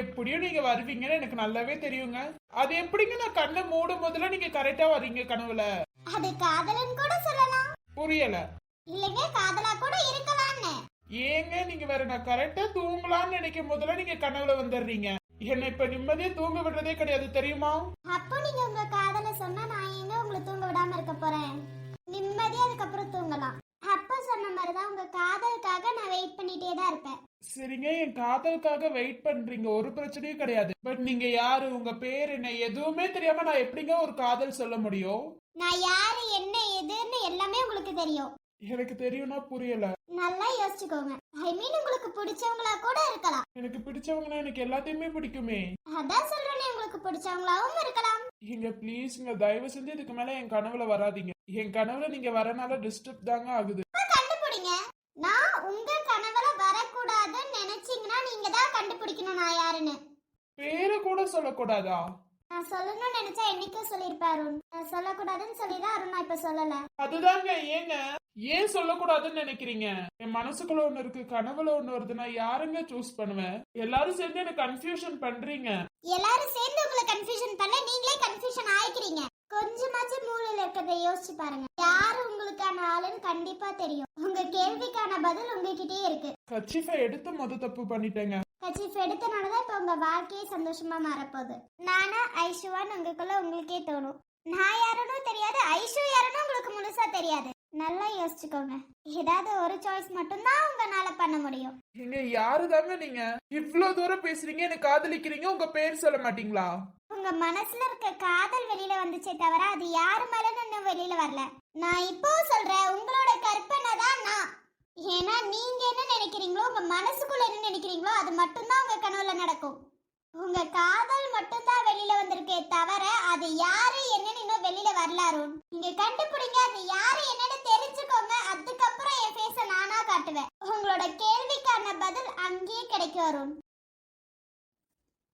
எப்படியும் நீங்க வருவீங்கன்னு எனக்கு நல்லாவே தெரியுங்க. அது எப்படிங்க நான் கண்ணை மூடும் போதுல நீங்க கரெக்டா வர்றீங்க கனவுல? அது காதலன் கூட சொல்லலாம். புரியல. இல்லைங்க காதலா கூட இருக்கலாம்னு. ஏங்க நீங்க வேற நான் கரெக்டா தூங்கலாம்னு நினைக்கும் போதுல நீங்க கனவுல வந்துடுறீங்க. என்னை இப்ப நிம்மதியா தூங்க விடுறதே கிடையாது தெரியுமா? அப்போ நீங்க உங்க காதல சொன்னா நான் எங்க உங்களை தூங்க விடாம இருக்க போறேன்? நிம்மதியா அதுக்கப்புறம் தூங்கலாம். அப்போ சொன்ன மாதிரிதான் உங்க காதலுக்காக நான் வெயிட் பண்ணிட்டே தான் இருப்பேன். சரிங்க என் காதலுக்காக வெயிட் பண்றீங்க. ஒரு பிரச்சனையும் கிடையாது. பட் நீங்க யாரு? உங்க பேர் என்ன? எதுவுமே தெரியாம நான் எப்படிங்க ஒரு காதல் சொல்ல முடியும்? நான் யாரு என்ன எதுன்னு எல்லாமே உங்களுக்கு தெரியும். எனக்கு தெரியும்னா புரியல. நல்லா யோசிச்சுக்கோங்க. ஐ மீன் உங்களுக்கு பிடிச்சவங்களா கூட இருக்கலாம். எனக்கு பிடிச்சவங்கன்னா எனக்கு எல்லாத்தையுமே பிடிக்குமே. அதான் சொல்றேனே உங்களுக்கு பிடிச்சவங்களாவும் இருக்கலாம். ஏங்க ப்ளீஸ்ங்க தயவு செஞ்சு இதுக்கு மேல என் கனவுல வராதீங்க. என் கனவுல நீங்க வரனால டிஸ்டர்ப் தாங்க ஆகுது இப்ப கண்டுபிடிங்க நான் உங்க கனவுல வரக்கூடாதுன்னு நினைச்சீங்கன்னா நீங்க தான் கண்டுபிடிக்கணும் நான் யாருன்னு கூட சொல்லக்கூடாதா? நான் சொல்லணும்னு நினைச்சா என்னைக்கும் சொல்லியிருப்பேன் அருண். நான் சொல்லக்கூடாதுன்னு சொல்லி தான் அருண் நான் இப்ப சொல்லல. அதுதாங்க ஏங்க? ஏன் சொல்லக்கூடாதுன்னு நினைக்கிறீங்க? என் மனசுக்குள்ள ஒண்ணு இருக்கு கனவுல ஒண்ணு வருது நான் யாருங்க சூஸ் பண்ணுவேன் எல்லாரும் சேர்ந்து எனக்கு கன்ஃபியூஷன் பண்றீங்க? எல்லாரும் சேர்ந்து உங்களை கன்ஃபியூஷன் பண்ண நீங்களே கன்ஃபியூஷன் ஆயிக்கிறீங்க. கொஞ்சமாச்சும் மூளையில இருக்கிறத யோசிச்சு பாருங்க. யாரு உங்களுக்கான ஆளுன்னு கண்டிப்பா தெரியும். உங்க கேள்விக்கான பதில் உங்ககிட்டயே இருக்கு. கச்சிஃபை எடுத்து மொத தப்பு பண்ணிட்டேங்க. கச்சிஃப் எடுத்தனாலதான் இப்ப உங்க வாழ்க்கையே சந்தோஷமா மாறப்போகுது. நானா ஐஷுவான்னு உங்களுக்குள்ள உங்களுக்கே தோணும். நான் யாருன்னு தெரியாது ஐஷு யாருன்னு உங்களுக்கு முழுசா தெரியாது. நல்லா யோசிச்சுக்கோங்க. ஏதாவது ஒரு சாய்ஸ் மட்டும்தான் உங்களால பண்ண முடியும். நீங்க யாரு தாங்க நீங்க? இவ்வளவு தூரம் பேசுறீங்க எனக்கு காதலிக்கிறீங்க உங்க பேர் சொல்ல மாட்டீங்களா? உங்க மனசுல இருக்க காதல் வெளியில வந்துச்சே தவிர அது யாரு மேல இன்னும் வெளியில வரல. நான் இப்போ சொல்றேன் உங்களோட கற்பனை தான் நான். ஏன்னா நீங்க என்ன நினைக்கிறீங்களோ உங்க மனசுக்குள்ள என்ன நினைக்கிறீங்களோ அது மட்டும்தான் உங்க கனவுல நடக்கும். உங்க காதல் மட்டும்தான் வெளியில வந்திருக்கே தவிர அது யாரு என்னன்னு இன்னும் வெளியில வரல அருண். நீங்க கண்டுபிடிங்க அது யாரு என்னன்னு தெரிஞ்சுக்கோங்க. அதுக்கப்புறம் என் ஃபேஸ நானா காட்டுவேன். உங்களோட கேள்விக்கான பதில் அங்கேயே கிடைக்கும் அருண்.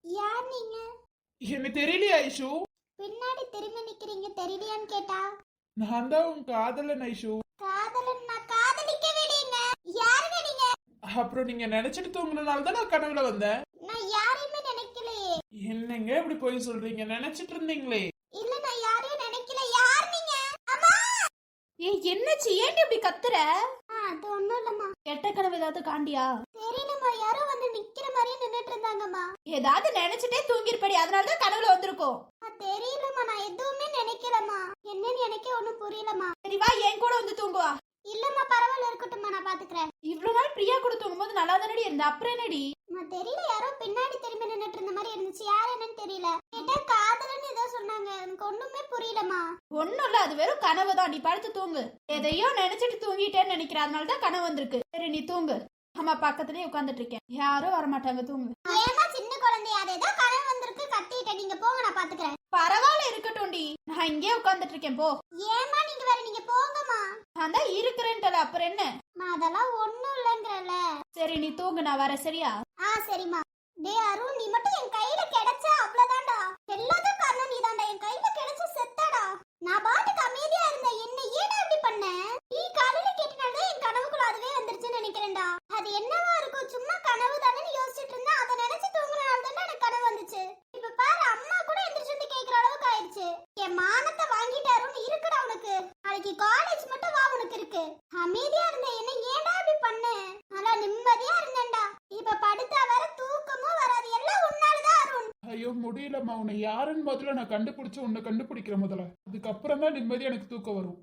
யார் நீங்க? எனக்கு தெரியலையா ஐஷு. பின்னாடி திரும்பி நிக்கிறீங்க தெரியலையான்னு கேட்டா? நான் தான் உன் காதலன் ஐஷு. காதலன் நான் காதலிக்கவே இல்லைங்க யாருங்க நீங்க அப்புறம் நீங்க நினைச்சிட்டு தூங்குனனால தான் நான் கனவுல வந்தேன் நான் யாரையுமே நினைக்கலையே. என்னங்க இப்படி போய் சொல்றீங்க? நினைச்சிட்டு இருந்தீங்களே. இல்ல நான் யாரையும் நினைக்கல. யார் நீங்க? அம்மா! ஏய் என்னச்சு? ஏன்டி இப்படி கத்துற? ஆ, அது ஒண்ணும் இல்லம்மா. கெட்ட கனவு ஏதாவது காண்டியா? தெரியலம்மா. யாரோ வந்து நிக்கிற மாதிரியே நின்னுட்டு இருந்தாங்கம்மா ஏதாவது நினைச்சிட்டே தூங்கிருப்படி. அதனால தான் கனவுல வந்திருக்கோம். ஆ, தெரியலம்மா. நான் எதுவுமே நினைக்கலம்மா. என்னன்னு எனக்கே ஒண்ணும் புரியலம்மா. சரி வா என் கூட வந்து தூங்குவா. இல்லம்மா பரவாயில்ல இருக்கட்டும்மா நான் பாத்துக்கிறேன். இவ்வளவு நாள் பிரியா கூட தூங்கும்போது நல்லா தானடி இருந்த அப்புறம் என்னடி? அம்மா தெரியல யாரோ பின்னாடி திரும்பி நின்னுட்டு இருந்த மாதிரி இருந்துச்சு. யார் என்னன்னு தெரியல. கேட்டா காதலன்னு ஏதோ சொன்னாங்க. எனக்கு ஒண்ணுமே புரியலம்மா. ஒண்ணும் இல்ல அது வெறும் கனவு தான். நீ படுத்து தூங்கு. எதையோ நினைச்சிட்டு தூங்கிட்டேன்னு நினைக்கிற அதனால தான் கனவு வந்திருக்கு. சரி நீ தூங்கு. அம்மா பக்கத்துலயே உட்காந்துட்டு இருக்கேன். யாரும் வரமாட்டாங்க தூங்கு. ஏமா சின்ன குழந்தை அது ஏதோ கனவு வந்திருக்கு கத்திட்டேன். நீங்க போங்க நான் பாத்துக்கிறேன். பரவாயில்ல இருக்கட்டும்டி. நான் இங்கேயே உட்காந்துட்டு இருக்கேன் போ. ஏமா நீங்க வேற நீங்க போங்கம்மா. நான் தான் இருக்கிறேன்ட்டல அப்புறம் என்ன? அதெல்லாம் ஒண்ணும் இல்லைங்கிறல சரி நீ தூங்கு நான் வரேன் சரியா? ஆ சரிம்மா. டே அருண் நீ மட்டும் என் கையில கிடைச்சா அவ்வளவுதான்டா எல்லாத்துக்கும் காரணம் நீதான்டா என் கையில கிடைச்ச செத்தாடா நான் பாட்டுக்கு அமைதியா இருந்தேன் என்ன ஏடா இப்படி பண்ண நீ காலையில கேட்டனால என் கனவுக்குள்ள அதுவே வந்துருச்சுன்னு நினைக்கிறேன்டா அது என்னவா இருக்கும் சும்மா கனவு தானே யோசிச்சுட்டு இருந்தேன் அதை நினைச்சு தூங்குறனால தானே எனக்கு கனவு வந்துச்சு இப்ப பாரு அம்மா கூட எந்திரிச்சு வந்து கேக்குற அளவுக்கு ஆயிடுச்சு என் மானத்தை வாங்கிட்டாருன்னு இருக்குடா உனக்கு நாளைக்கு காலேஜ் மட்டும் வா உனக்கு இருக்கு அமைதியா இருந்த என்ன ஏன்டா இப்படி பண்ண நல்லா நிம்மதியா இருந்தேன்டா இப்ப படுத்தா வேற தூக்கமும் வராது எல்லாம் உன்னாலதான் அருண் ஐயோ முடியலம்மா உன்னை யாருன்னு முதல்ல நான் கண்டுபிடிச்சு உன்னை கண்டுபிடிக்கிறேன் முதல்ல. அதுக்கப்புறம் தான் நிம்மதியா எனக்கு தூக்கம் வரும்.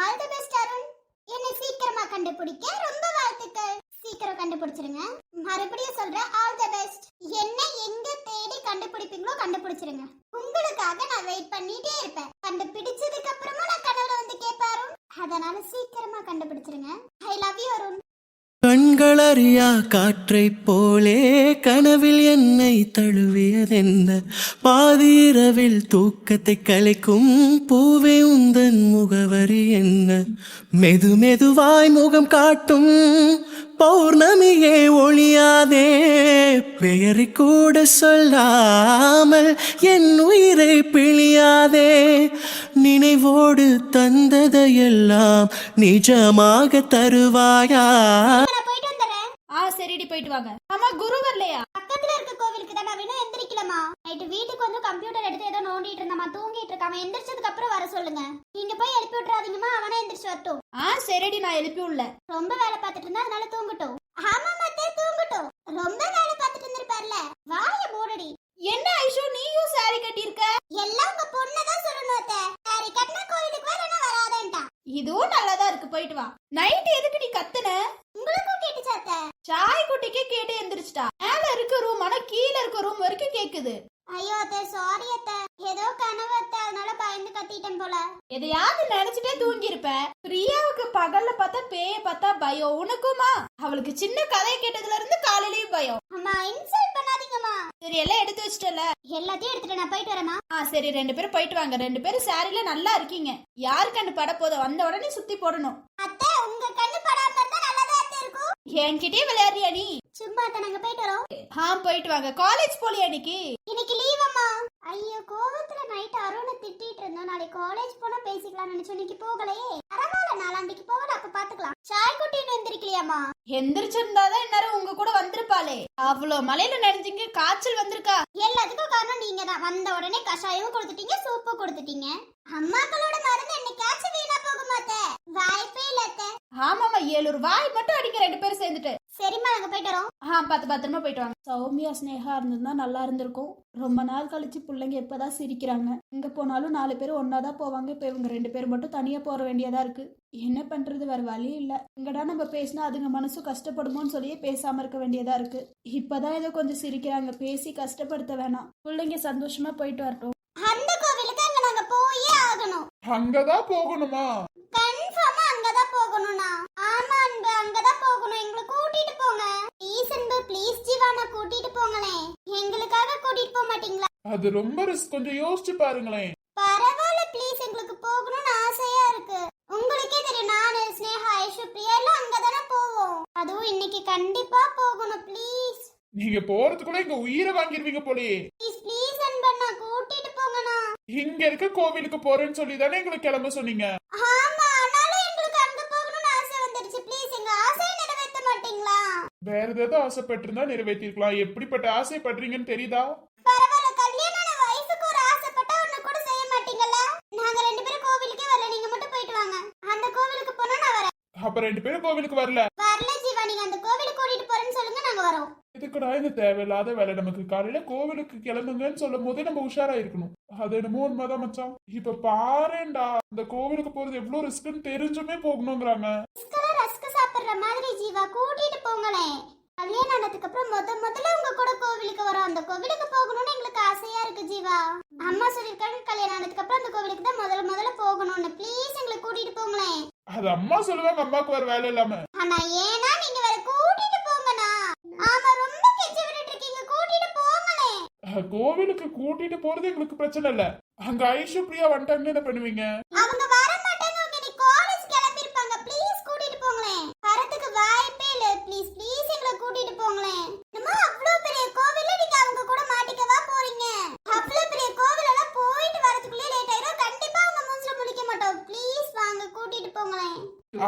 ஆல் தி பெஸ்ட் அருண் என்னை சீக்கிரமா கண்டுபிடிக்க ரொம்ப வாழ்த்துக்கள். சீக்கிரம் கண்டுபிடிச்சிருங்க. மறுபடியும் சொல்றேன் ஆல் தி பெஸ்ட் என்ன எங்க தேடி கண்டுபிடிப்பீங்களோ கண்டுபிடிச்சிருங்க. உங்களுக்காக நான் வெயிட் பண்ணிட்டே இருப்பேன் கண்டுபிடிச்சதுக்கு அப்புறமா நான் கனவுல வந்து கேட்பாரு அதனால சீக்கிரமா கண்டுபிடிச்சிருங்க ஐ லவ் யூ அருண் கண்களறியா காற்றைப் போலே கனவில் என்னை தழுவியதென்ன பாதிரவில் தூக்கத்தை கலைக்கும் பூவே உந்தன் முகவரி என்ன. மெது மெதுவாய் முகம் காட்டும் பௌர்ணமியே ஒளியாதே பெயரை கூட சொல்லாமல் என் உயிரை பிழியாதே. நினைவோடு தந்ததையெல்லாம் நிஜமாக தருவாயா? ஆ சரிடி போயிட்டு வாங்க. ஆமா குரு வரலையா? பக்கத்துல இருக்க கோவிலுக்கு தான் இன்னும் எந்திரிக்கலமா நைட்டு வீட்டுக்கு வந்து கம்ப்யூட்டர் எடுத்து ஏதோ நோண்டிட்டு இருந்தாமா தூங்கிட்டு இருக்காம எந்திரிச்சதுக்கு அப்புறம் வர சொல்லுங்க. நீங்க போய் எழுப்பி விட்டுறாதீங்கம்மா அவனே எந்திரிச்சு வரட்டும். ஆ சரிடி நான் எழுப்பி உள்ள ரொம்ப வேலை பார்த்துட்டு இருந்தா அதனால தூங்கட்டும். ஆமா மத்தே தூங்கட்டும். ரொம்ப வேலை பார்த்துட்டு இருந்திருப்பார்ல. வாய மூடடி. என்ன ஐஷு நீயும் சாரி கட்டியிருக்க? எல்லாம் உங்க பொண்ணதான் சொல்லணும் அத்தை. சாரி கட்டின கோவிலுக்கு வரனா வராதேன்ட்டான் இதுவும் நல்லாதான் இருக்கு போயிட்டு வா. நைட் எதுக்கு நீ கத்துன? உங்களுக்கும் கேட்டுச்சு அத்தை? சாய் குட்டிக்கே கேட்டு எந்திரிச்சிட்டா. மேல இருக்க ரூம் ஆனா கீழ இருக்க ரூம் வரைக்கும் கேக்குது. ஐயோ அத்தை சாரி அத்தை. ஏதோ கனவு அதனால பயந்து கத்திட்டேன் போல. எதையாவது நினைச்சிட்டே தூங்கி இருப்ப பிரியாவுக்கு பகல்ல பார்த்தா பேய பார்த்தா பயம். உனக்குமா? அவளுக்கு சின்ன கதை கேட்டதுல இருந்து காலையிலயும் பயம். அம்மா இன்சல்ட் பண்ணாதீங்கம்மா. சரி எல்லாம் எடுத்து வச்சிட்டல எல்லாத்தையும் எடுத்துட்டு நான் போயிட்டு வரேம்மா. ஆ சரி ரெண்டு பேரும் போயிட்டு வாங்க. ரெண்டு பேரும் சாரில நல்லா இருக்கீங்க. யாரு கண்ணு பட போதும் வந்த உடனே சுத்தி போடணும். அத்தை உங்க கண்ணு படாம இருந்தா நல்லாதான் அத்தை இருக்கும். என்கிட்டயே விளையாடுறியா நீ? சும்மா நாங்க போயிட்டு வரோம். ஆ போயிட்டு வாங்க. காலேஜ் போலியா இன்னைக்கு? இன்னைக்கு லீவ் அம்மா. ஐயோ கோவத்துல நைட் அருணை திட்டிட்டு இருந்தோம் நாளைக்கு காலேஜ் போனா பேசிக்கலாம் நினைச்சோம். இன்னைக்கு போகலையே. பரவாயில்ல நாளாண்டிக்கு போகல அப்ப பாத்துக்கலாம். சாய் குட்டின்னு எந்திரிக்கலையாம்மா? எந்திரிச்சிருந்தாதான் இந்நேரம் உங்க கூட வந்திருப்பாளே. அவ்வளோ மலையில நினைஞ்சீங்க. காய்ச்சல் வந்திருக்கா? எல்லாத்துக்கும் காரணம் நீங்க தான் வந்த உடனே கஷாயமும் கொடுத்துட்டீங்க சூப்பு கொடுத்துட்டீங்க. அம்மாக்களோட மருந்து என்னைக்காச்சும் வீணா போக மாட்டே வாய்ப்பே இல்ல ஆமாமா ஏழு ரூபாய் மட்டும் அடிக்க ரெண்டு பேரும் சேர்ந்துட்டு. சரிம்மா நாங்க போயிட்டு வரோம். ஆ பார்த்து பத்திரமா போயிட்டு வாங்க. சௌமியா ஸ்னேகா இருந்திருந்தா நல்லா இருந்திருக்கும். ரொம்ப நாள் கழிச்சு பிள்ளைங்க இப்பதான் சிரிக்கிறாங்க. எங்க போனாலும் நாலு பேர் ஒன்னாதான் போவாங்க. இப்ப இவங்க ரெண்டு பேர் மட்டும் தனியா போற வேண்டியதா இருக்கு. என்ன பண்றது வேற வழி இல்ல. எங்கடா நம்ம பேசினா அதுங்க மனசு கஷ்டப்படுமோன்னு சொல்லியே பேசாம இருக்க வேண்டியதா இருக்கு. இப்பதான் ஏதோ கொஞ்சம் சிரிக்கிறாங்க. பேசி கஷ்டப்படுத்த வேணாம். பிள்ளைங்க சந்தோஷமா போயிட்டு வரட்டும். அந்த கோவிலுக்கு அங்க நாங்க போயே ஆகணும். அங்கதான் போகணுமா? கன்ஃபார்மா அங்கதான் போகணும்னா ஆமா அன்பு அங்கதான் போகணும். எங்களை கூட்டிட்டு போங்க. ப்ளீஸ் அன்பு ப்ளீஸ் ஜீவானா கூட்டிட்டு போங்களேன் எங்களுக்காக கூட்டிட்டு போக மாட்டீங்களா? அது ரொம்ப ரிஸ்க் கொஞ்சம் யோசிச்சு பாருங்களேன். பரவாயில்ல ப்ளீஸ் எங்களுக்கு போகணும்னு ஆசையா இருக்கு. உங்களுக்கே தெரியும் நானு ஸ்னேகா ஐஷு பிரியா எல்லாம் அங்கதானே போவோம். அதுவும் இன்னைக்கு கண்டிப்பா போகணும் ப்ளீஸ் நீங்க போறதுக்குள்ள எங்க உயிரை வாங்கிருவீங்க போலயே. ப்ளீஸ் ப்ளீஸ் அன்பண்ணா கூட்டிட்டு போங்கண்ணா. இங்க இருக்க கோவிலுக்கு போறேன்னு சொல்லி தானே எங்களுக்கு கிளம்ப சொன்னீங்க. ஆமா ஆனாலும் எங்களுக்கு அங்க போகணும்னு ஆசை வந்துடுச்சு ப்ளீஸ் எங்க ஆசையை நிறைவேற்ற மாட்டீங்களா வேற ஏதாவது ஆசைப்பட்டிருந்தா நிறைவேற்றிருக்கலாம். எப்படிப்பட்ட ஆசைப்படுறீங்கன்னு தெரியுதா? அப்ப ரெண்டு பேரும் கோவிலுக்கு வரல? வரல ஜீவா நீங்க அந்த கோவிலுக்கு கூட்டிட்டு போறேன்னு சொல்லுங்க நாங்க வரோம். இதுக்குடா இந்த தேவையில்லாத வேலை? நமக்கு காலையில கோவிலுக்கு கிளம்புங்கன்னு சொல்லும் போதே நம்ம உஷாரா இருக்கணும். அது என்னமோ உண்மைதான் மச்சான். இப்ப பாருடா இந்த கோவிலுக்கு போறது எவ்வளவு ரிஸ்க்னு தெரிஞ்சுமே போகணுங்கிறாங்க. சாப்பிடுற மாதிரி ஜீவா கூட்டிட்டு போங்களேன் கல்யாணம் ஆனதுக்கு அப்புறம் முத முதல்ல உங்க கூட கோவிலுக்கு வரோம். அந்த கோவிலுக்கு போகணும்னு எங்களுக்கு ஆசையா இருக்கு ஜீவா. அம்மா சொல்லிருக்காங்க கல்யாணம் ஆனதுக்கு அப்புறம் அந்த கோவிலுக்கு தான் முதல்ல முதல்ல போகணும்னு. ப்ளீஸ் எங்களை கூட்டிட்டு போங்களேன். அது அம்மா சொல்லுவாங்க அம்மாக்கு வேற வேலை இல்லாம? ஆனா ஏனா நீங்க வேற கூட்டிட்டு போங்கண்ணா. ஆமா ரொம்ப கெஞ்சி விட்டுட்டு இருக்கீங்க கூட்டிட்டு போங்களேன் அஹ், கோவிலுக்கு கூட்டிட்டு போறது எங்களுக்கு பிரச்சனை இல்ல. அங்க ஐஷு பிரியா வந்துட்டாங்கன்னு என்ன பண்ணுவீங்க? அவங்க வர மாட்டாங்க அவங்க நீ காலேஜ் கிளம்பி இருப்பாங்க ப்ளீஸ் கூட்டிட்டு போங்களேன் வரதுக்கு வாய்ப்பே இல்ல ப்ளீஸ் ப்ளீஸ் எங்களை கூட்டிட்டு போங்களேன் நம்ம அவ்வளவு பெரிய கோவில்ல நீங்க அவங்க கூட மாட்டிக்கவா போறீங்க அவ்வளவு பெரிய கோவில் எல்லாம் போயிட்டு வரதுக்குள்ளே லேட் ஆயிரும் கண்டிப்பா அவங்க மூஞ்சில முழிக்க மாட்டோம் ப்ளீஸ் வாங்க கூட்டிட்டு போங்களேன்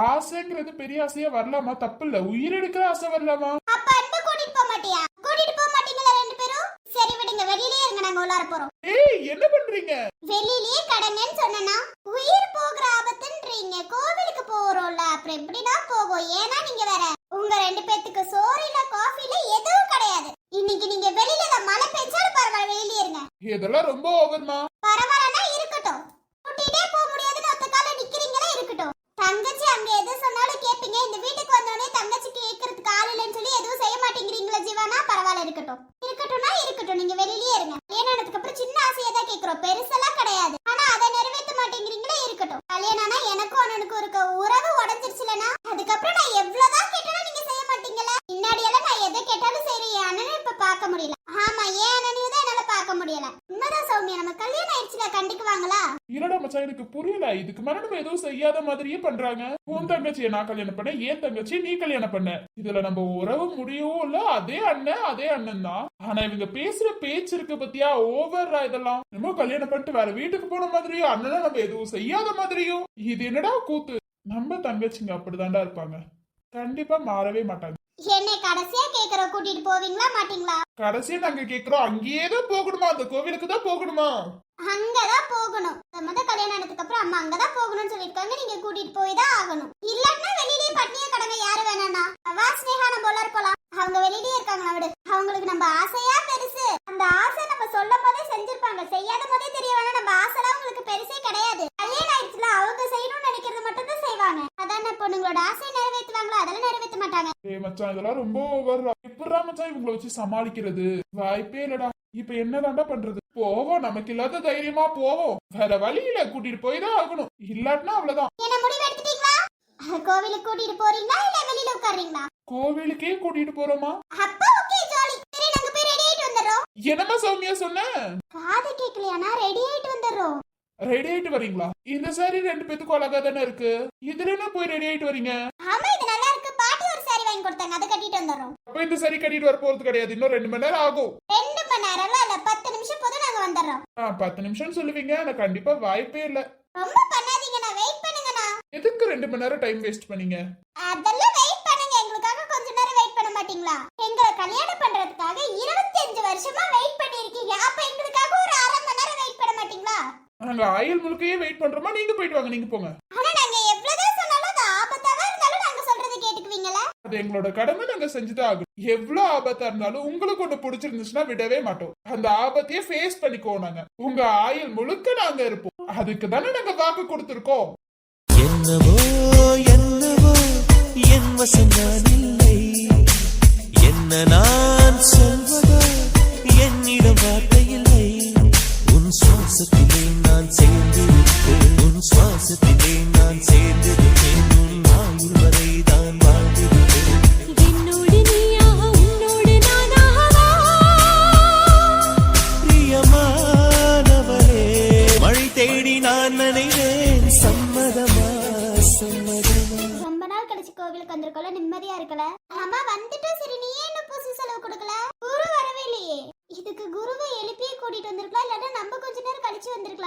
ஆசைங்கிறது பெரிய ஆசையா வரலாமா? தப்பு இல்ல உயிர் எடுக்கிற ஆசை வரலாமா? அப்ப அன்பு கூட்டிட்டு போக மாட்டியா? கூட்டிட்டு போக மாட்டீங்களா ரெண்டு பேரும்? சரி விடுங்க வெளியிலே இருங்க நாங்க உள்ளார போறோம். ஏய் என்ன பண்றீங்க? வெளியிலேயே கடங்கன்னு சொன்னா உயிர் போகிற ஆபத்துன்றீங்க. கோவிலுக்கு போறோம்ல அப்புறம் எப்படிதான் போகும் ஏன்னா நீங்க வேற உங்க ரெண்டு பேத்துக்கு சோறு இல்ல காஃபி இல்ல எதுவும் கிடையாது. இன்னைக்கு நீங்க வெளியில மழை பெஞ்சாலும் பரவாயில்ல வெளியிலே இருங்க. இதெல்லாம் ரொம்ப ஓவர்மா பரவாயில்லனா இருக்கட்டும் கூட்டிட்டே போக முடியாதுன்னு ஒத்த கால நிக்கிறீங்களா இருக்கட்டும் தங்கச்சி அங்க எது சொன்னாலும் கேப்பீங்க இந்த வீட்டுக்கு வந்தோடனே தங்கச்சி கேக்குறதுக்கு ஆள் இல்லைன்னு சொல்லி எதுவும் செய்ய மாட்டேங்கிறீங்களா ஜீவானா பரவாயில்ல இருக்கட்டும் இருக்கட்டும்னா இருக்கட்டும் நீங்க வெளியிலேயே இருங்க கல்யாணம் ஆனதுக்கு அப்புறம் சின்ன ஆசையை தான் கேக்குறோம் பெருசெல்லாம் கிடையாது ஆனா அதை நிறைவேற்ற மாட்டேங்கிறீங்களா இருக்கட்டும் கல்யாணம்னா எனக்கும் அண்ணனுக்கும் இருக்க உறவு உடஞ்சிருச்சுலனா அதுக்கப்புறம் நான் எவ்வளவுதான் கேட்டாலும் நீங்க செய்ய பார்க்க முடியல ஆமா ஏன் அண்ணனையும் தான் என்னால பார்க்க முடியல உண்மைதான் சௌமியா நம்ம கல்யாணம் ஆயிடுச்சுல கண்டுக்குவாங்களா இல்லடா மச்சான் எனக்கு புரியல. இதுக்கு மேல நம்ம எதுவும் செய்யாத மாதிரியே பண்றாங்க. உன் தங்கச்சியை நான் கல்யாணம் பண்ண ஏன் தங்கச்சி நீ கல்யாணம் பண்ண. இதுல நம்ம உறவு முடியவும் இல்ல அதே அண்ணன் அதே அண்ணன் தான். ஆனா இவங்க பேசுற பேச்சு இருக்கு பத்தியா ஓவர்ரா இதெல்லாம். நம்ம கல்யாணம் பண்ணிட்டு வேற வீட்டுக்கு போன மாதிரியும் அண்ணனை நம்ம எதுவும் செய்யாத மாதிரியும். இது என்னடா கூத்து? நம்ம தங்கச்சிங்க அப்படிதான்டா இருப்பாங்க. கண்டிப்பா மாறவே மாட்டாங்க. என்னை கடைசியா கேக்குற கூட்டிட்டு போவீங்களா மாட்டீங்களா? கடைசியா நாங்க கேக்குறோம். அங்கேயே தான் போகணுமா? அந்த கோவிலுக்கு தான் போகணுமா? அங்கதான் போகணும். முத கல்யாணம் ஆனதுக்கு அப்புறம் அம்மா அங்கதான் போகணும்னு சொல்லிருக்காங்க நீங்க கூட்டிட்டு போய் தான் ஆகணும். இல்லாட்டினா வெளியிலேயே பட்னியா கடங்க யாரு வேணாம்னா வா ஸ்னேகா நம்ம எல்லாரும் போலாம். அவங்க வெளியிலேயே இருக்காங்களா விடு. அவங்களுக்கு நம்ம ஆசையா பெருசு அந்த ஆசை நம்ம சொல்லும் போதே செஞ்சிருப்பாங்க செய்யாத போதே தெரிய வேணா நம்ம ஆசைலாம் உங்களுக்கு பெருசே கிடையாது கல்யாணம் ஆயிடுச்சுல அவங்க செய்யணும்னு நினைக்கிறது மட்டும் தான் செய்வாங்க அதான பொண்ணுங்களோட ஆசையை நிறைவேற்றுவாங்களோ அதெல்லாம் நிறைவேற்ற மாட்டாங்க இதெல்லாம் ரொம்ப ஓவர்ரா எப்படா மச்சான் இவங்கள வச்சு சமாளிக்கிறது? வாய்ப்பே இல்லடா. இப்ப என்னதான்டா பண்றது? போவோம் நமக்கு இல்லாத தைரியமா போவோம். வேற வழியில கூட்டிட்டு போய் தான் ஆகணும். இல்லாட்டினா அவ்வளவுதான். கோவிலுக்கு கூட்டிட்டு போறீங்களா இல்ல வெளியில உட்காருறீங்களா? கோவிலுக்கே கூட்டிட்டு போறோமா? அப்பா ஓகே ஜாலி. சரி நாங்க போய் ரெடி ஆயிட்டு வந்துடுறோம். என்னமா சௌமியா சொன்ன? காது கேட்கலையானா ரெடி ஆயிட்டு வந்துடுறோம். ரெடி ஆயிட்டு வரீங்களா? இந்த சாரி ரெண்டு பேத்துக்கும் அழகா தானே இருக்கு. இதுல என்ன போய் ரெடி ஆயிட்டு வரீங்க? ஆமா இது நல்லா இருக்கு பாட்டி ஒரு சாரி வாங்கி கொடுத்தாங்க அதை கட்டிட்டு வந்துடுறோம். அப்ப இந்த சாரி கட்டிட்டு வர போறது கிடையாது. இன்னும் ரெண்டு மணி நேரம் ஆகும். ரெண்டு மணி நேரம்லாம் இல்ல பத்து நிமிஷம் போதும் நாங்க வந்துடுறோம். ஆ பத்து நிமிஷம் சொல்லுவீங்க. ஆனா கண்டிப்பா வாய்ப்பே இல்ல. ரொம்ப பண்ணாதீங்கண்ணா வெயிட் பண்ணுங்கண்ணா. எதுக்கு ரெண்டு மணி நேரம் டைம் வேஸ்ட் பண்ணீங்க? அதெல்லாம் வெயிட் பண்ணுங்க. எங்களுக்காக கொஞ்ச நேரம் வெயிட் பண்ண மாட்டீங்களா? எங்களை கல்யாணம் பண்றதுக்காக இருபத்தி அஞ்சு வருஷமா வெயிட் பண்ணிருக்கீங்க அப்ப எங்களுக்காக ஒரு அரை மணி நேரம் வெயிட் பண்ண மாட்டீங்களா? நாங்க ஆயில் முழுக்கையே வெயிட் பண்றோமா? நீங்க போயிட்டு வாங்க நீங்க போங்க. ஆனா நாங்க எவ்வளவுதான் சொன்னாலும் அது ஆபத்தாவா இருந்தாலும் நாங்க சொல்றது கேட்டுக்குவீங்களா அது எங்களோட கடமை நாங்க செஞ்சுதான் ஆகணும். எவ்வளவு ஆபத்தா இருந்தாலும் உங்களுக்கு ஒண்ணு பிடிச்சிருந்துச்சுன்னா விடவே மாட்டோம். அந்த ஆபத்தையே ஃபேஸ் பண்ணிக்கோ நாங்க. உங்க ஆயுள் முழுக்க நாங்க இருப்போம். அதுக்கு தானே நாங்க வாக்கு கொடுத்துருக்கோம். என்னவோ என்னவோ என் வசம் நான் இல்லை. என்ன நான் சொல்வதோ என்னிடம் வார்த்தை இல்லை. உன் சுவாசத்திலே நான் சேர்ந்து உன் சுவாசத்திலே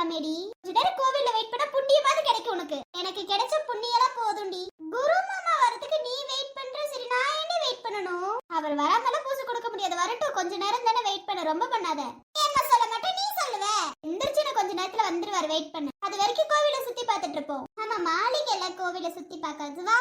கழிச்சு வந்திருக்கலாமேடி கொஞ்ச நேரம் கோவில்ல வெயிட் பண்ணா புண்ணியமாவது கிடைக்கும் உனக்கு எனக்கு கிடைச்ச புண்ணியெல்லாம் போதும்டி குரு மாமா வரதுக்கு நீ வெயிட் பண்ற சரி நான் என்ன வெயிட் பண்ணணும் அவர் வராமல பூசை கொடுக்க முடியாது வரட்டும் கொஞ்ச நேரம் தானே வெயிட் பண்ண ரொம்ப பண்ணாத ஏம்மா சொல்ல மாட்டேன் நீ சொல்லுவ எந்திரிச்சு நான் கொஞ்ச நேரத்துல வந்துருவாரு வெயிட் பண்ணு அது வரைக்கும் கோவில சுத்தி பார்த்துட்டு இருப்போம் ஆமா மாளிகைல கோவில சுத்தி பார்க்காது வா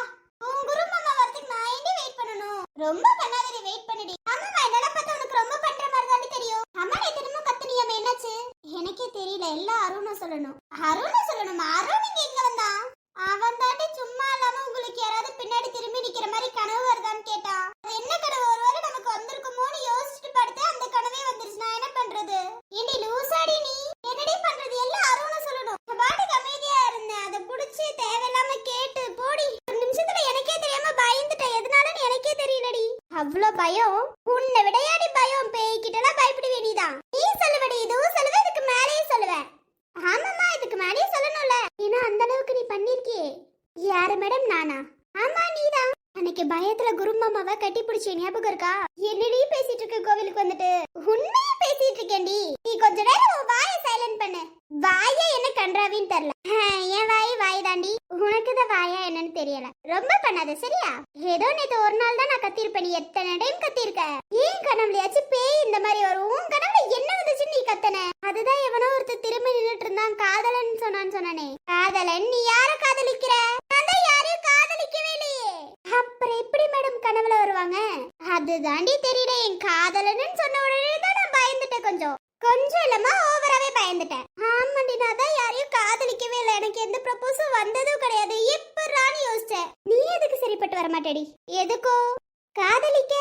உன் குரு மாமா வரதுக்கு நான் எங்க வெயிட் பண்ணணும் ரொம்ப பண்ணாதடி வெயிட் பண்ணுடி ஆமாமா என்னால பார்த்தா உனக்கு ரொம்ப பண்ற மாதிரி தானே தெரியும் அம்மா நீ திரும்ப கத்துனியாம என்னாச்சு எனக்கே தெரியல எல்லாம் அருண சொல்லணும் அருண சொல்லணுமா அருண் இங்க எங்க வந்தான் அவன் தாண்டி சும்மா இல்லாம உங்களுக்கு யாராவது பின்னாடி திரும்பி நிக்கிற மாதிரி கனவு வருதான்னு கேட்டா அது என்ன கனவு ஒருவேளை நமக்கு வந்திருக்குமோன்னு யோசிச்சுட்டு படுத்து அந்த கனவே வந்துருச்சு நான் என்ன பண்றது ஏண்டி லூசாடி நீ என்னடி பண்றது எல்லாம் அருண சொல்லணும் நான் பாட்டுக்கு அமைதியா இருந்தேன் அதை புடிச்சு தேவையில்லாம கேட்டு போடி ஒரு நிமிஷத்துல எனக்கே தெரியாம பயந்துட்டேன் எதனாலன்னு எனக்கே தெரியலடி அவ்வளோ பயம் உன்னை விடையாடி பயம் பேய்கிட்டலாம் பயப்பட வேண்டியதான் நீ சொல்லுவடி இதுவும் சொல்லுவ இதுக்கு மேலேயே சொல்லுவேன் ஆமாம்மா இதுக்கு மேலேயே சொல்லணும்ல ஏன்னா அந்த அளவுக்கு நீ பண்ணிருக்கியே யாரு மேடம் நானா ஆமா நீதான் அன்னைக்கு பயத்துல குருமாமாவை கட்டி பிடிச்ச ஞாபகம் இருக்கா என்னடி பேசிட்டு இருக்க கோவிலுக்கு வந்துட்டு உண்மையா பேசிட்டு இருக்கேன்டி நீ கொஞ்ச நேரம் உன் வாயை சைலண்ட் பண்ணு வாயா என்ன கன்றாவின்னு தெரியல. என் வாய் வாய் தாண்டி. உனக்கு தான் வாயா என்னன்னு தெரியல. ரொம்ப பண்ணாத சரியா? ஏதோ நேத்து ஒரு நாள் தான் நான் கத்திருப்பேன். நீ எத்தனை டைம் கத்திருக்க? ஏன் கனவுலயாச்சும் பேய் இந்த மாதிரி வரும்? உன் கனவுல என்ன வந்துச்சு நீ கத்தன? அதுதான் எவனோ ஒருத்தர் திரும்பி நின்னுட்டு இருந்தான். காதலன் சொன்னான்னு சொன்னானே. காதலன் நீ யார காதலிக்கிற? நான் தான் யாரையும் காதலிக்கவே இல்லையே. அப்புறம் எப்படி மேடம் கனவுல வருவாங்க? அது தாண்டி தெரியல. என் காதலன்னு சொன்ன உடனே தான் நான் பயந்துட்டேன் கொஞ்சம். கொஞ்சம் இல்லமா ஓவராவே பயந்துட்டேன். ஆமாண்டி நான் தான் யாரையும் காதலிக்கவே இல்லை. எனக்கு எந்த ப்ரப்போஸும் வந்ததும் கிடையாது. எப்படான்னு யோசிச்சேன். நீ எதுக்கு சரிப்பட்டு வர மாட்டேடி எதுக்கோ? காதலிக்க?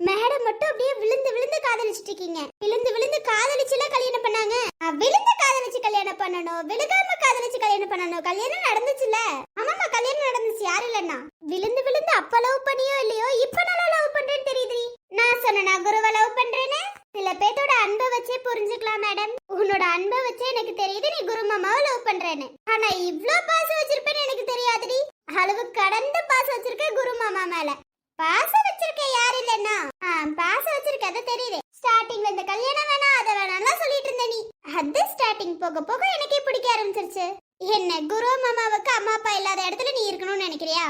மேடம் மட்டும் அப்படியே விழுந்து விழுந்து காதலிச்சிட்டு இருக்கீங்க விழுந்து விழுந்து காதலிச்சுல கல்யாணம் பண்ணாங்க நான் விழுந்து காதலிச்சு கல்யாணம் பண்ணணும் விழுகாம காதலிச்சு கல்யாணம் பண்ணணும் கல்யாணம் நடந்துச்சுல ஆமாமா கல்யாணம் நடந்துச்சு யாரு இல்லன்னா விழுந்து விழுந்து அப்ப லவ் பண்ணியோ இல்லையோ இப்ப நல்லா லவ் பண்றேன்னு தெரியுது நான் சொன்ன குருவை லவ் பண்றேன்னு சில பேத்தோட அன்பை வச்சே புரிஞ்சுக்கலாம் மேடம் உன்னோட அன்பை வச்சே எனக்கு தெரியுது நீ குரு மாமாவை லவ் பண்றேன்னு ஆனா இவ்ளோ பாசம் வச்சிருப்பேன்னு எனக்கு தெரியாதுடி அளவு கடந்த பாசம் வச்சிருக்க குரு மாமா மேல பாசம் வச்சிருக்க யார் இல்லன்னா ஆ, பாசம் வச்சிருக்க அது தெரியுது ஸ்டார்டிங்ல இந்த கல்யாணம் வேணாம் அதை வேணாம்லாம் சொல்லிட்டு இருந்த நீ அது ஸ்டார்டிங் போக போக எனக்கே பிடிக்க ஆரம்பிச்சிருச்சு என்ன குரு மாமாவுக்கு அம்மா அப்பா இல்லாத இடத்துல நீ இருக்கணும்னு நினைக்கிறியா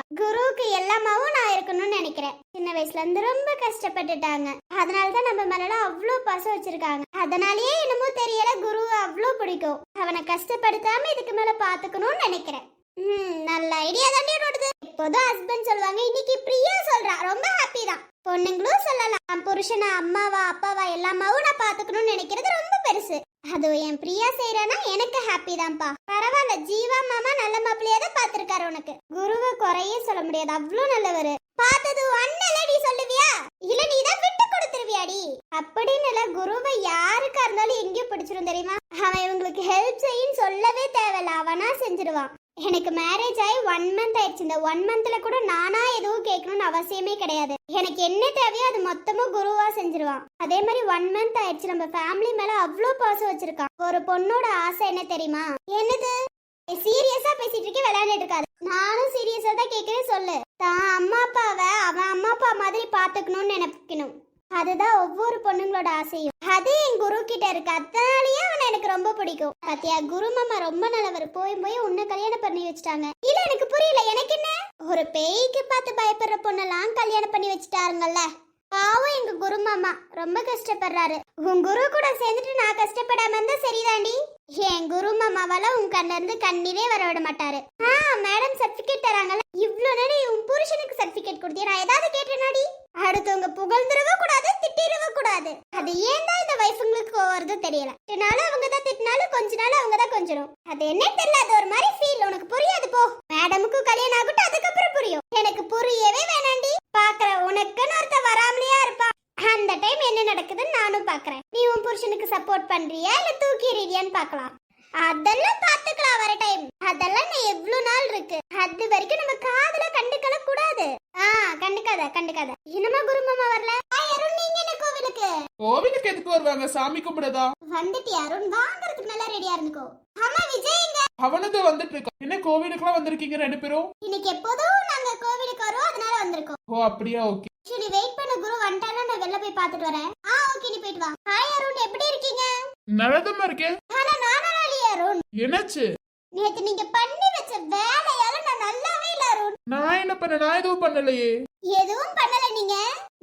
குருவுக்கு நான் இருக்கணும்னு நினைக்கிறேன். சின்ன வயசுல இருந்து ரொம்ப கஷ்டப்பட்டுட்டாங்க. அதனாலதான் நம்ம மேல அவ்வளோ பாசம் வச்சிருக்காங்க. அதனாலயே என்னமோ தெரியல குரு அவ்வளோ பிடிக்கும். அவனை கஷ்டப்படுத்தாம இதுக்கு மேல பாத்துக்கணும்னு நினைக்கிறேன். ம் நல்ல ஐடியா தாண்டி ஓடுது. எப்போதும் ஹஸ்பண்ட் சொல்லுவாங்க இன்னைக்கு பிரியா சொல்றா. ரொம்ப ஹாப்பி தான். பொண்ணுங்களும் சொல்லலாம். புருஷனை அம்மாவா அப்பாவா எல்லாமாவும் நான் பாத்துக்கணும்னு நினைக்கிறது ரொம்ப பெருசு. அது என் பிரியா செய்யறனா எனக்கு ஹாப்பி தான்ப்பா. பரவாயில்ல ஜீவா மாமா நல்ல மாப்பிள்ளையா தான் பாத்திருக்காரு உனக்கு. குருவை குறையே சொல்ல முடியாது அவ்வளோ நல்லவரு. பார்த்தது அண்ணல நீ சொல்லுவியா? இல்ல நீ தான் விட்டு கொடுத்துருவியாடி. அப்படின்னு இல்ல குருவை யாருக்கா இருந்தாலும் எங்கேயும் பிடிச்சிரும் தெரியுமா? அவன் இவங்களுக்கு ஹெல்ப் செய்யின்னு சொல்லவே தேவையில்ல அவனா செஞ்சிருவான். எனக்கு மேரேஜ் ஆகி ஒன் மந்த் ஆயிடுச்சு. இந்த ஒன் மந்த்ல கூட நானா எதுவும் கேட்கணும்னு அவசியமே கிடையாது. எனக்கு என்ன தேவையோ அது மொத்தமும் குருவா செஞ்சிருவான். அதே மாதிரி ஒன் மந்த் ஆயிடுச்சு. நம்ம ஃபேமிலி மேல அவ்வளோ பாசம் வச்சிருக்கான். ஒரு பொண்ணோட ஆசை என்ன தெரியுமா? என்னது? சீரியஸா பேசிட்டு இருக்கே விளையாண்டுட்டு இருக்காது. நானும் சீரியஸா தான் கேட்கறேன் சொல்லு. தான் அம்மா அப்பாவை அவன் அம்மா அப்பா மாதிரி பாத்துக்கணும்னு நினைக்கணும். அதுதான் ஒவ்வொரு பொண்ணுங்களோட ஆசையும். அது என் குரு கிட்ட இருக்கு அதனாலயே அவனை எனக்கு ரொம்ப பிடிக்கும். பாத்தியா குரு மாமா ரொம்ப நல்லவர். போய் போய் உன்னை கல்யாணம் பண்ணி வச்சுட்டாங்க. இல்ல எனக்கு புரியல. எனக்கு என்ன? ஒரு பேய்க்கு பார்த்து பயப்படுற பொண்ணெல்லாம் கல்யாணம் பண்ணி வச்சுட்டாருங்கல்ல. பாவம் எங்க குரு மாமா. ரொம்ப கஷ்டப்படுறாரு. உன் குரு கூட சேர்ந்துட்டு நான் கஷ்டப்படாம இருந்தா சரிதாண்டி? என் குரு மாமாவால உன் கண்ணில இருந்து கண்ணீரே வர விட மாட்டாரு. ஆ மேடம் சர்டிபிகேட் தராங்கல்ல. இவ்வளோ நேரம் உன் புருஷனுக்கு சர்டிபிகேட் கொடுத்தியா? நான் ஏதாவது கேட்டேனாடி? அடுத்தவங்க புகழ்ந்துடவே கூடாது திட்டிடவே கூடாது. அது ஏன் தான் இந்த வைஃபுங்களுக்கு வருது தெரியல. திட்டினாலும் அவங்க தான் திட்டினாலும் கொஞ்ச நாள் அவங்க தான் கொஞ்சிடும் அது என்ன தெரியல அது ஒரு மாதிரி ஃபீல் உனக்கு புரியாது போ. மேடமுக்கு கல்யாணம் ஆகட்டும் அதுக்கப்புறம் புரியும். எனக்கு புரியவே வேணாண்டி. பாக்குற உனக்குன்னு ஒருத்த வராமலையா இருப்பா அந்த டைம் என்ன நடக்குதுன்னு நானும் பாக்குறேன். நீ உன் புருஷனுக்கு சப்போர்ட் பண்றியா? இல்ல தூக்கி எறியறியான்னு பார்க்கலாம் அதெல்லாம் பாத்துக்கலாம் வர டைம் அதெல்லாம் நான் எவ்வளவு நாள் இருக்கு? அது வரைக்கும் நம்ம காதுல கண்டுக்கல கூடாது. ஆ கண்டுக்காத கண்டுக்காத. என்னமா குரு மாமா வரல? அருண் நீங்க என்ன கோவிலுக்கு? கோவிலுக்கு எதுக்கு வருவாங்க? சாமி கும்பிடதா? வந்துட்டு அருண்? வாங்குறதுக்கு நல்லா ரெடியா இருந்துக்கோ. ஆமா விஜய் இங்க அவனது வந்துட்டு இருக்கான் என்ன கோவிலுக்குலாம் வந்திருக்கீங்க ரெண்டு பேரும்? இன்னைக்கு எப்போதும் நாங்க கோவிலுக்கு வரோம் அதனால வந்திருக்கோம். ஓ அப்படியா? ஓகே. சரி வெயிட் பண்ண குரு. வந்துட்டாலும் நான் வெளில போய் பார்த்துட்டு வரேன். ஆ ஓகே நீ போயிட்டு வா. ஹாய் அருண். எப்படி இருக்கீங்க? நல்லதமா இருக்கேன் ஆனா நானா இல்லையா அருண். என்னாச்சு? நேத்து நீங்க பண்ணி வச்ச வேலையால நான் நல்லாவே இல்ல அருண். நான் என்ன பண்ண நான் எதுவும் பண்ணலையே. எதுவும் பண்ணல நீங்க.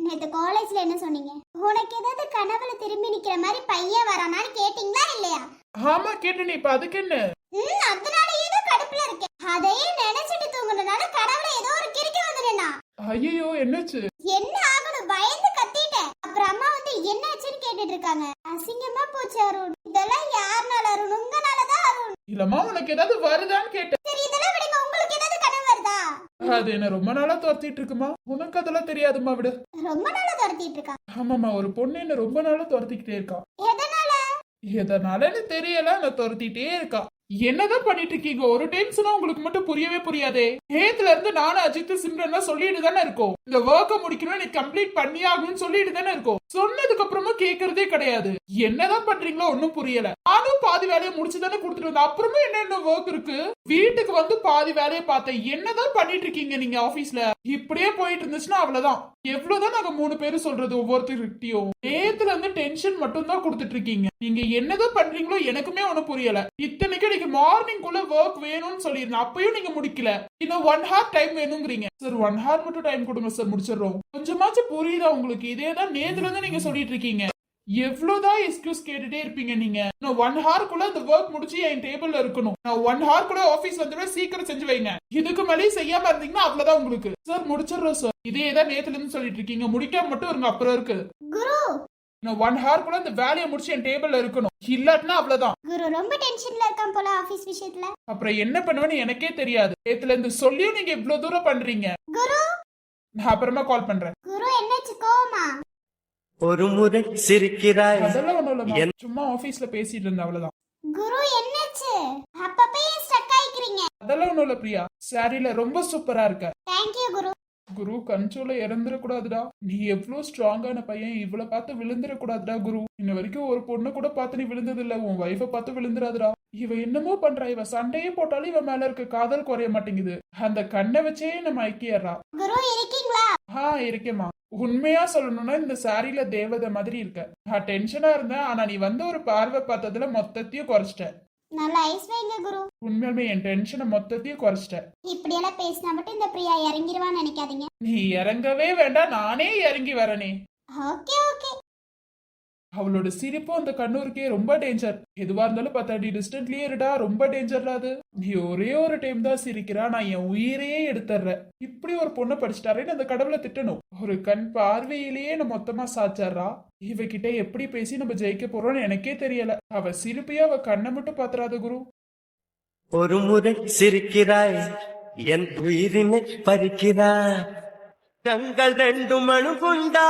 நேத்து காலேஜ்ல என்ன சொன்னீங்க? உனக்கு ஏதாவது கனவுல திரும்பி நிக்கிற மாதிரி பையன் வரானான்னு கேட்டீங்களா இல்லையா? ஆமா கேட்டேனே இப்ப அதுக்கு என்ன? ம் அதனால ஏதோ கடுப்புல இருக்கேன் அதையே நினைச்சிட்டு தூங்குனதுனால கனவுல ஏதோ ஒரு கிறுக்கி வந்துடுனா ஐயோ என்னாச்சு என்ன ஆகணும் பயந்து கத்திட்டேன் அப்புறம் அம்மா வந்து என்னாச்சுன்னு கேட்டுட்டு இருக்காங்க அசிங்கமா போச்சு அருண் இதெல்லாம் யாருனால அருண் உங்கனாலதான் அருண் இல்லம்மா உனக்கு ஏதாவது வருதான்னு கேட்டேன் சரி இதெல்லாம் விடுங்க உங்களுக்கு ஏதாவது கனவு வருதா அது என்ன ரொம்ப நாளா துரத்திட்டு இருக்குமா? உனக்கு அதெல்லாம் தெரியாதும்மா விடு. ரொம்ப நாளா துரத்திட்டு இருக்கா? ஆமாம்மா ஒரு பொண்ணு என்ன ரொம்ப நாளா துரத்திக்கிட்டே இருக்கா. எதனால? எதனாலன்னு தெரியல நான் துரத்திட்டே இருக்கா. என்னதான் பண்ணிட்டு இருக்கீங்க ஒரு டைம் சொன்னா உங்களுக்கு மட்டும் புரியவே புரியாதே. நேத்துல இருந்து நானும் அஜித் சிம்ரன் சொல்லிட்டு தானே இருக்கோம். இந்த ஒர்க்க முடிக்கணும் நீ கம்ப்ளீட் பண்ணி ஆகணும்னு சொல்லிட்டு தானே இருக்கோம். சொன்னதுக்கு அப்புறமா கேக்குறதே கிடையாது. என்னதான் பண்றீங்களோ ஒன்னும் புரியல. நானும் பாதி வேலையை முடிச்சு தானே கொடுத்துட்டு வந்தேன். அப்புறமா என்னென்ன ஒர்க் இருக்கு? வீட்டுக்கு வந்து பாதி வேலையை பார்த்தேன். என்னதான் பண்ணிட்டு இருக்கீங்க நீங்க ஆபீஸ்ல இப்படியே போயிட்டு இருந்துச்சுன்னா அவ்வளவுதான். எவ்வளவுதான் நாங்க மூணு பேரும் சொல்றது ஒவ்வொருத்தருக்கிட்டையும் நேத்துல இருந்து டென்ஷன் மட்டும் தான் கொடுத்துட்டு இருக்கீங்க நீங்க என்னதான் பண்றீங்களோ எனக்குமே ஒண்ணும் புரியல. இத்தனைக்கு இன்னைக்கு மார்னிங் குள்ள ஒர்க் வேணும்னு சொல்லிருந்தேன் அப்பயும் நீங்க முடிக்கல. இன்னும் ஒன் ஹார் டைம் வேணுங்கிறீங்க. சார் ஒன் ஹார் மட்டும் டைம் கொடுங்க சார் முடிச்சிடுறோம். கொஞ்சமாச்சும் புரியுதா உங்களுக்கு? இதே தான் நேத்துல இருந்து நீங்க சொல்லிட்டு இருக்கீங்க. எவ்வளவுதான் எக்ஸ்கியூஸ் கேட்டுட்டே இருப்பீங்க நீங்க? நான் ஒன் ஹார் குள்ள இந்த ஒர்க் முடிச்சு என் டேபிள்ல இருக்கணும். நான் ஒன் ஹார் குள்ள ஆபீஸ் வந்துடும் சீக்கிரம் செஞ்சு வைங்க. இதுக்கு மேலேயும் செய்யாம இருந்தீங்கன்னா அவ்வளவுதான் உங்களுக்கு. சார் முடிச்சிடுறோம் சார் இதே தான் நேத்துல இருந்து சொல்லிட்டு இருக்கீங்க. முடிக்காம மட்டும் இருங்க அப்புறம் இருக்கு. குரு நான் ஒன் ஹார்க்குள்ள இந்த வேலையை முடிச்சு என் டேபிள்ல இருக்கணும். இல்லாட்டினா அவ்வளவுதான். குரு ரொம்ப டென்ஷன்ல இருக்கான் போல ஆபீஸ் விஷயத்துல. அப்புறம் என்ன பண்ணுவேன்னு எனக்கே தெரியாது. நேத்துல இருந்து சொல்லியும் நீங்க இவ்வளவு தூரம் பண்றீங்க. குரு? நான் அப்புறமா கால் பண்றேன். குரு என்னாச்சு? கோவமா? ஒரு முறை சிரிக்கிறாய். அதெல்லாம் ஒண்ணும் இல்ல சும்மா ஆபீஸ்ல பேசிட்டு இருந்தேன் அவ்வளவுதான். குரு என்னாச்சு? அப்பப்பயே ஸ்டக் ஆயிக்கிறீங்க. அதெல்லாம் ஒண்ணும் இல்ல பிரியா. சாரில ரொம்ப சூப்பரா இருக்க. Thank you Guru. குரு கஞ்சோல இறந்துடக்கூடாதுடா. நீ எவ்வளவு ஸ்ட்ராங்கான பையன் இவ்வளவு பார்த்து விழுந்துடக்கூடாதுடா குரு. இன்ன வரைக்கும் ஒரு பொண்ணு கூட பார்த்து நீ விழுந்தது இல்ல உன் ஒய்ஃபை பார்த்து விழுந்துடாதுடா. இவ என்னமோ பண்றா இவ சண்டையே போட்டாலும் இவ மேல இருக்க காதல் குறைய மாட்டேங்குது. அந்த கண்ணை வச்சே நம்ம ஐக்கியறா குரு இருக்கீங்களா? ஆ இருக்கேம்மா. உண்மையா சொல்லணும்னா இந்த சாரியில தேவதை மாதிரி இருக்க. நான் டென்ஷனா இருந்தேன் ஆனா நீ வந்து ஒரு பார்வை பார்த்ததுல மொத்தத்தையும் குறைச்சிட்ட. நல்ல ஐஸ் வைங்க குரு? உண்மையாலுமே என் டென்ஷனை மொத்தத்தையும் குறைச்சிட்ட இப்படியெல்லாம் பேசினா மட்டும் இந்த பிரியா இறங்கிருவான்னு நினைக்காதீங்க. நீ இறங்கவே வேண்டாம் நானே இறங்கி வரனே. Okay okay. அவளோட சிரிப்பும் அந்த கண்ணூருக்கே ரொம்ப டேஞ்சர் எதுவா இருந்தாலும் பத்து அடி டிஸ்டன்ட்லயே இருடா ரொம்ப டேஞ்சர்ல அது. நீ ஒரே ஒரு டைம் தான் சிரிக்கிறா நான் என் உயிரையே எடுத்துறேன் இப்படி ஒரு பொண்ணை படிச்சிட்டாரேன்னு அந்த கடவுளை திட்டணும். ஒரு கண் பார்வையிலேயே நம்ம மொத்தமா சாச்சாரா இவகிட்ட எப்படி பேசி நம்ம ஜெயிக்க போறோம்னு எனக்கே தெரியல. அவ சிரிப்பே அவ கண்ணை மட்டும் பாத்துறாத குரு. ஒரு முறை சிரிக்கிறாய் என் உயிரினை பறிக்கிறாய். கண்கள் மனு கொண்டா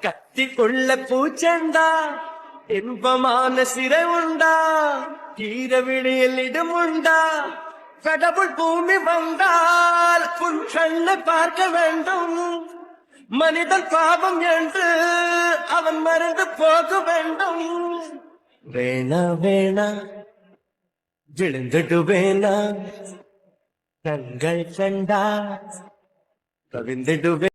கத்தி கொள்ள பூச்செண்டா. இன்பமான சிறை உண்டா தீர விழியில் இடம் உண்டா. கடவுள் பூமி வந்தால் உன் கண்ணை பார்க்க வேண்டும். மனிதன் பாவம் என்று அவன் மறந்து போக வேண்டும். வேணா வேணா விழுந்துடுவேனா? கண்கள் கண்டா கவிழ்ந்துடுவே